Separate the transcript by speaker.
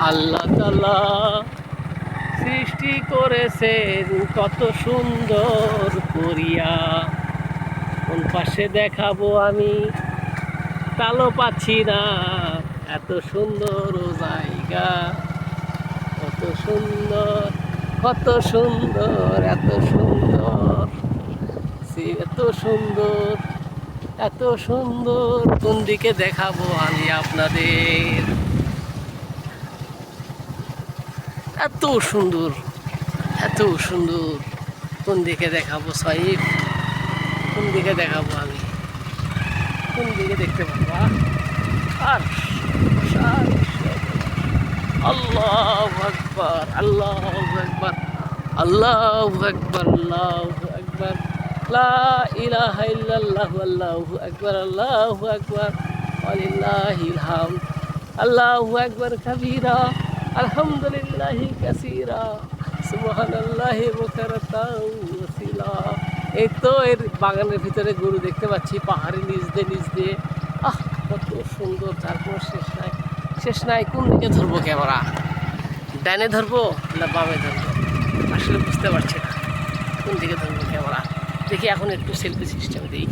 Speaker 1: আল্লাহ সৃষ্টি করেছেন কত সুন্দর করিয়া। কোন পাশে দেখাবো আমি? তালো পাচ্ছি না। এত সুন্দর জায়গা। কত সুন্দর কত সুন্দর, এত সুন্দর। এত সুন্দর এত সুন্দর। কোন দিকে দেখাবো আমি আপনাদের? এত সুন্দর এত সুন্দর। কোন দিকে দেখাবো সাহিব? কোন দিকে দেখাবো আমি? কোন দিকে দেখতে পাবো? আর আল্লাহ আকবর, আল্লাহ আল্লাহ আল্লাহ লা আলহামদুলিল্লাহি কাসীরা, সুবহানাল্লাহি বুকরাতাও ওয়াসিলা। এই তো এর বাগানের ভিতরে গরু দেখতে পাচ্ছি পাহাড়ের নিচ দিয়ে নিচ দিয়ে আহ, কত সুন্দর কোনো শেষ নাই। শেষ নাই, কোন দিকে ধরবো ক্যামেরা? ডানে ধরবো না বামে ধরবো? আসলে বুঝতে পারছি না, কোন দিকে ধরবো ক্যামেরা? দেখি এখন একটু সেলফি সিস্টেম দিই।